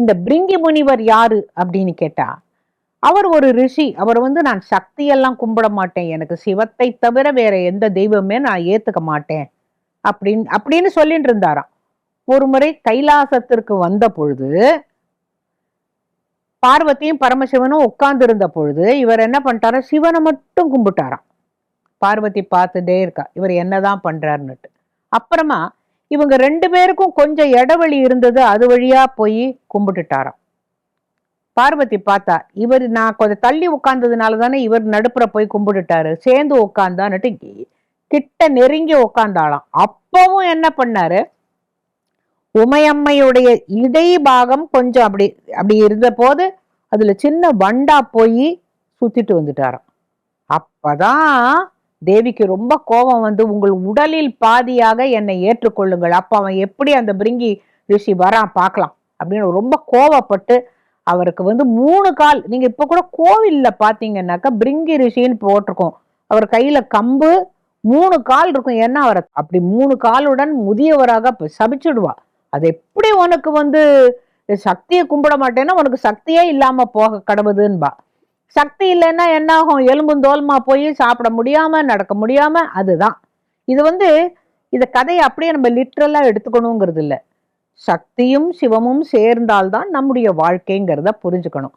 இந்த பிரிங்கி முனிவர் யாரு அப்படின்னு கேட்டா அவர் ஒரு ரிஷி. அவர் வந்து நான் சக்தியெல்லாம் கும்பிட மாட்டேன். எனக்கு சிவத்தை தவிர வேற எந்த தெய்வமே நான் ஏத்துக்க மாட்டேன். அப்படின்னு அப்படின்னு சொல்லிட்டு இருந்தாராம். ஒரு முறை கைலாசத்திற்கு வந்த பொழுது பார்வதியும் பரமசிவனும் உட்கார்ந்து இருந்த பொழுது இவர் என்ன பண்ணிட்டாரா சிவனை மட்டும் கும்பிட்டாராம். பார்வதி பார்த்துட்டே இருக்கா இவர் என்னதான் பண்றாருன்னுட்டு. அப்புறமா இவங்க ரெண்டு பேருக்கும் கொஞ்சம் இடைவெளி இருந்தது அது வழியா போய் கும்பிட்டுட்டாராம். பார்வதி பார்த்தா இவர் நான் கொஞ்சம் தள்ளி உட்கார்ந்ததுனால தானே இவர் நடுப்புற போய் கும்பிட்டுட்டாரு சேர்ந்து உட்காந்தான்னுட்டு கிட்ட நெருங்கி உட்காந்தாளாம் அப்பவும் என்ன பண்ணாரு? உமையம்மையுடைய இடை பாகம் கொஞ்சம் அப்படி அப்படி இருந்த போது அதுல சின்ன வண்டா போய் சுத்திட்டு வந்துட்டாராம். அப்பதான் தேவிக்கு ரொம்ப கோபம் வந்து உங்கள் உடலில் பாதியாக என்னை ஏற்றுக்கொள்ளுங்கள். அப்போ அவன் எப்படி அந்த பிரிங்கி ரிஷி வரான் பார்க்கலாம். அப்படின்னு ரொம்ப கோவப்பட்டு அவருக்கு வந்து மூணு கால் நீங்க இப்ப கூட கோவில்ல பாத்தீங்கன்னாக்கா பிரிங்கி ரிஷின்னு போட்டிருக்கோம். அவர் கையில கம்பு மூணு கால் இருக்கும். ஏன்னா அவர் அப்படி மூணு காலுடன் முதியவராக சபிச்சுடுவா. அது எப்படி உனக்கு வந்து சக்தியை கும்பிட மாட்டேன்னா உனக்கு சக்தியே இல்லாம போக கடவுதுன்பா. சக்தி இல்லைன்னா என்ன ஆகும் எலும்பும் தோலுமா போய் சாப்பிட முடியாம நடக்க முடியாம அதுதான். இது வந்து இந்த கதையை அப்படியே நம்ம லிட்ரலா எடுத்துக்கணுங்கிறது இல்லை. சக்தியும் சிவமும் சேர்ந்தால்தான் நம்முடைய வாழ்க்கைங்கிறத புரிஞ்சுக்கணும்.